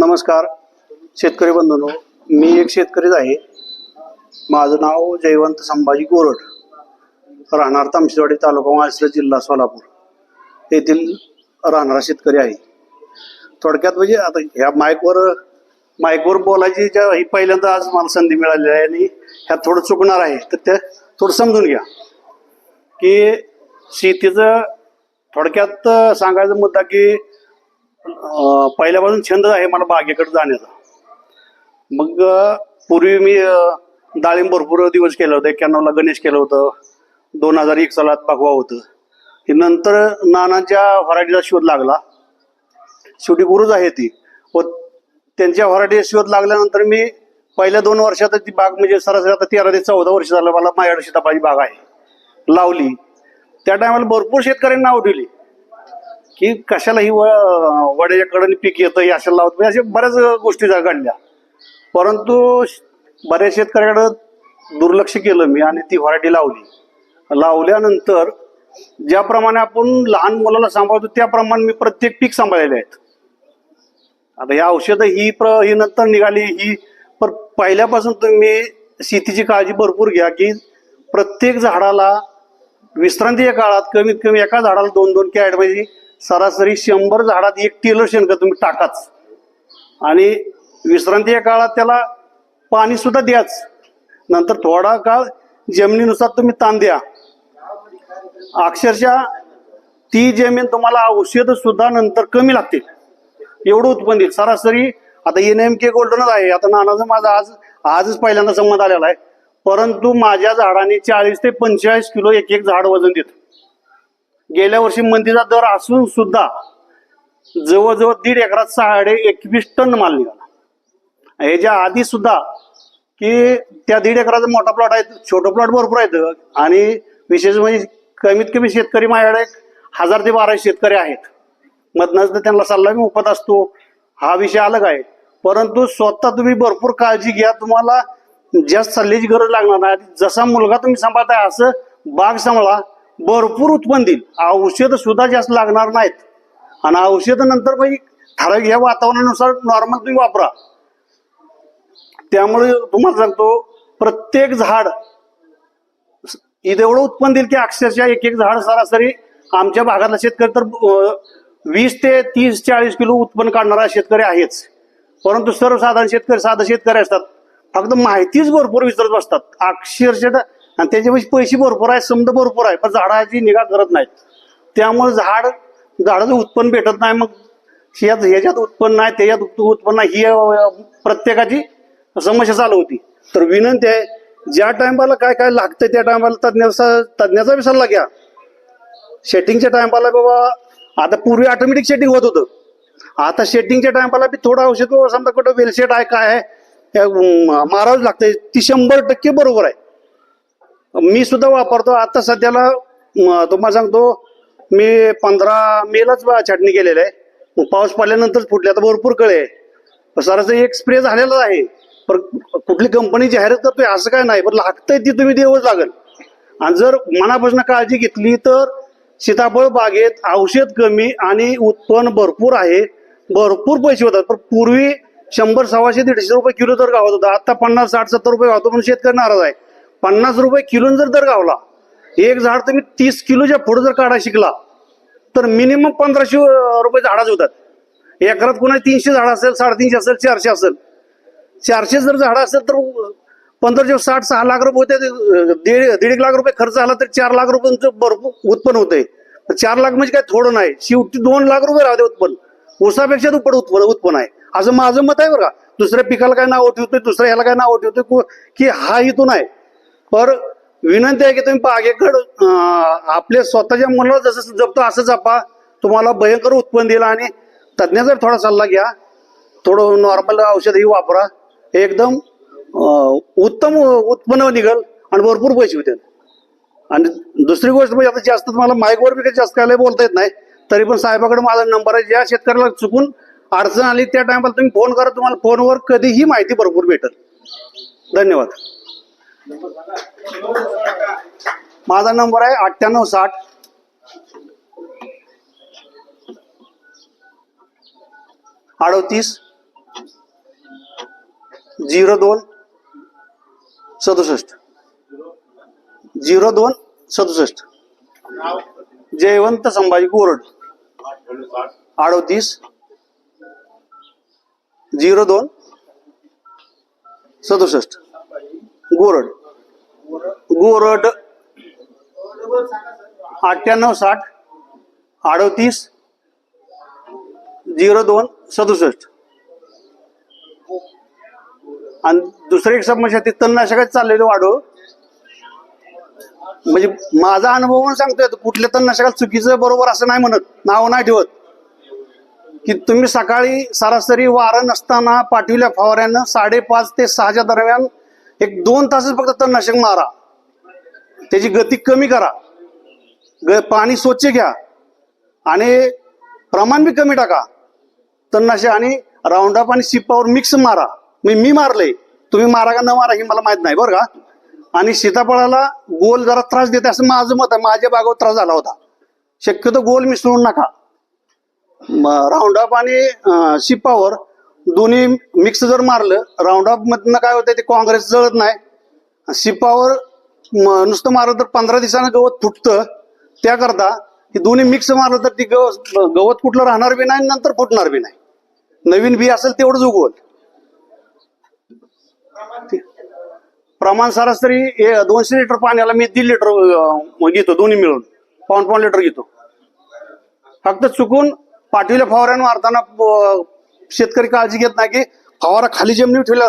नमस्कार शेतकरी बंधूनो मी एक शेतकरीच आहे. माझं नाव जयवंत संभाजी गोरड राहणार तामशिवाडी तालुका माळशिरस जिल्हा सोलापूर. येथील राहणारा शेतकरी आहे. थोडक्यात म्हणजे आता ह्या माईकवर माईकवर बोलायची ज्या ही पहिल्यांदा आज मला संधी मिळाली आहे आणि ह्यात थोडं चुकणार आहे तर ते थोडं समजून घ्या. की शेतीचं थोडक्यात सांगायचा मुद्दा की पहिल्यापासून छंद आहे मला बागेकडे जाण्याचा. मग पूर्वी मी डाळिंब भरपूर दिवस केलं होतं. एक्क्याण्णवला गणेश केलं होतं. दोन हजार एक सालात पाकवा होतं. नंतर नानांच्या व्हरायटीचा शोध लागला. शेवटी गुरुच आहे ती. व त्यांच्या व्हरायटी शोध लागल्यानंतर मी पहिल्या दोन वर्षात ती बाग म्हणजे सरासरी आता तेरा ते चौदा वर्ष झालं मला माझ्याकडे शेतापाची बाग आहे. लावली. त्या टायमाला भरपूर शेतकऱ्यांनी नाव ठेवली. की कशाला ही वड्याच्या कडून पीक येतं हे अशा लावत म्हणजे अशा बऱ्याच गोष्टी घडल्या. परंतु श- बऱ्याच शेतकऱ्याकडं दुर्लक्ष केलं मी आणि ती व्हरायटी लावली. लावल्यानंतर ज्याप्रमाणे आपण लहान मुलाला सांभाळतो त्याप्रमाणे मी प्रत्येक पीक सांभाळलेले आहेत. आता ही औषधं ही प्र ही नंतर निघाली ही पर पहिल्यापासून तुम्ही शेतीची काळजी भरपूर घ्या की प्रत्येक झाडाला विश्रांती या काळात कमीत कमी एका झाडाला दोन दोन कॅड म्हणजे सरासरी शंभर झाडात एक टेलर शेणखत तुम्ही टाकाच. आणि विश्रांती या काळात त्याला पाणी सुद्धा द्याच. नंतर थोडा काळ जमिनीनुसार तुम्ही ताण द्या. अक्षरशः ती जमीन तुम्हाला औषध सुद्धा नंतर कमी लागतील. एवढं उत्पन्न देईल सरासरी आता एन एम के गोल्डनच आहे. आता नानाचं माझा आज आजच पहिल्यांदा संमत आलेला आहे. परंतु माझ्या झाडाने चाळीस ते पंचेचाळीस किलो एक एक झाड वजन देतं. गेल्या वर्षी मंदीचा दर असून सुद्धा जवळजवळ दीड एकरात साडे एकवीस टन माल निघाला. ह्याच्या आधी सुद्धा की त्या दीड एकराचा मोठा प्लॉट आहे छोटं प्लॉट भरपूर आहेत. आणि विशेष म्हणजे कमीत कमी शेतकरी माझ्याकडे हजार ते बाराशे शेतकरी आहेत. मधनच तर त्यांना सल्ला मी उपत असतो. हा विषय अलग आहे. परंतु स्वतः तुम्ही भरपूर काळजी घ्या. तुम्हाला जास्त सल्ल्याची गरज लागणार नाही जसा मुलगा तुम्ही सांभाळताय असं बाग सांभाळा. भरपूर उत्पन्न देईल. औषध सुद्धा जास्त लागणार नाहीत. आणि औषध नंतर म्हणजे ठराविक ह्या वातावरणानुसार नॉर्मल तुम्ही वापरा. त्यामुळे तुम्हाला सांगतो प्रत्येक झाड इथे एवढं उत्पन्न देईल की अक्षरशः एक एक झाड सरासरी आमच्या भागातला शेतकरी तर वीस ते तीस चाळीस किलो उत्पन्न काढणारा शेतकरी आहेच. परंतु सर्वसाधारण शेतकरी साधा शेतकरी असतात. फक्त माहितीच भरपूर विसरत बसतात. अक्षरशः आणि त्याच्यापेक्षा पैसे भरपूर आहे समजा भरपूर आहे पण झाडाची निगा करत नाहीत. त्यामुळे झाड झाडाचं उत्पन्न भेटत नाही मग ह्यात ह्याच्यात उत्पन्न आहे त्याच्यात उत्पन्न ही प्रत्येकाची समस्या चालू होती. तर विनंती आहे ज्या टायमाला काय काय लागतं त्या टायमाला तज्ञाचा तज्ञाचा बी सल्ला घ्या. सेटिंगच्या टायमाला बाबा आता पूर्वी ऑटोमॅटिक सेटिंग होत होतं. आता सेटिंगच्या टायमाला बी थोडं औषध समजा कुठं वेलसेट आहे काय आहे हे, मारावंच लागतंय. ती शंभर टक्के बरोबर आहे. मी सुद्धा वापरतो. आता सध्याला तुम्हाला सांगतो मी पंधरा मेलाच छाटणी केलेलं आहे. पाऊस पडल्यानंतर फुटले. आता भरपूर कळे आहे. सरासरी एक स्प्रे झालेला आहे. पर कुठली कंपनी जाहिरात करतोय असं काय नाही. पण लागतंय ती तुम्ही देवच लागेल. आणि जर मनापासून काळजी घेतली तर सीताफळ बागेत औषध कमी आणि उत्पन्न भरपूर आहे. भरपूर पैसे होतात. पण पूर्वी शंभर सव्वाशे दीडशे रुपये किलो तर गावत होता. आता पन्नास साठ सत्तर रुपये गावतो पण शेतकरी नाराज आहे. पन्नास रुपये किलो जर दर गावला एक झाड तुम्ही तीस किलोच्या पुढे जर काढा शिकला तर मिनिमम पंधराशे रुपये झाडाच होतात. एकरात कुणा तीनशे झाड असेल साडेतीनशे असेल चारशे असेल. चारशे जर झाडं असेल तर पंधराशे साठ सहा लाख रुपये होते दीड दीड एक लाख रुपये खर्च आला तर चार लाख रुपयांचं भरपूर उत्पन्न होते चार लाख म्हणजे काय थोडं नाही. शेवटी दोन लाख रुपये राहते उत्पन्न. ऊसापेक्षा दुप्पट उत्पन्न उत्पन्न आहे. असं माझं मत आहे बरं का. दुसऱ्या पिकाला काय नाव ठेवतोय दुसऱ्या ह्याला काय नाव ठेवतोय की हा इथून आहे. पर विनंती आहे की तुम्ही बागेकड आपले आपल्या स्वतःच्या मुलाला जसं जपतो असं जपा. तुम्हाला भयंकर उत्पन्न दिलं आणि तज्ञाचा थोडा सल्ला घ्या थोडं नॉर्मल औषधही वापरा. एकदम उत्तम उत्पन्न निघल आणि भरपूर पैसे होतील आणि दुसरी गोष्ट म्हणजे आता जास्त तुम्हाला माईकवर बी काही जास्त काय बोलता येत नाही तरी पण साहेबाकडे माझा नंबर आहे. ज्या शेतकऱ्याला चुकून अडचण आली त्या टायमाला तुम्ही फोन करा. तुम्हाला फोनवर कधीही माहिती भरपूर भेटेल. धन्यवाद. माझा नंबर आहे अठ्ठ्याण्णव साठ. अडोतीस. झिरो दोन. सदुसष्ट. झिरो दोन सदुसष्ट. जयवंत संभाजी गोरड अडोतीस. झिरो दोन सदुसष्ट. गोरड. गोरड अठ्ठ्याण्णव साठ अडोतीस झिरो दोन सदुसष्ट. आणि दुसरी एक समस्या ती तणनाशकात चाललेली वाढव हो. म्हणजे माझा अनुभव म्हणून सांगतोय कुठल्या तणनाशकाला चुकीचं बरोबर असं नाही म्हणत नाव नाही ठेवत. की तुम्ही सकाळी सरासरी वारं नसताना पाठविल्या फवाऱ्यानं साडेपाच ते सहाच्या दरम्यान एक दोन तासच फक्त तणनाशक मारा. त्याची गती कमी करा. ग पाणी स्वच्छ घ्या. आणि प्रमाण बी कमी टाका. तणनाशक आणि राऊंडअप आणि सिपावर मिक्स मारा. मी मी मारले. तुम्ही मारा का न मारा हे मला माहीत नाही बरं का? आणि सीताफळाला गोल जरा त्रास देते असं माझं मत आहे. माझ्या बागावर त्रास झाला होता. शक्यतो गोल मिसळून नका. राऊंडअप आणि शिपावर दोन्ही मिक्स जर मारलं राऊंडअप मधनं काय होतं ते काँग्रेस जळत नाही. शिपावर नुसतं मारलं तर पंधरा दिवसानं गवत फुटतं. त्याकरता हे दोन्ही मिक्स मारलं तर ती गवत गवत कुठलं राहणार बी नाही नंतर फुटणार बी नाही. नवीन बी असेल तेवढंच उगवल. प्रमाण सरासरी दोनशे लिटर पाण्याला मी दीड लिटर घेतो दोन्ही मिळून. पाऊन पाऊन लिटर घेतो. फक्त चुकून पाठीला फवाऱ्यानं मारताना शेतकरी काळजी घेत नाही की फवारा खाली जमिनीवर ठेवला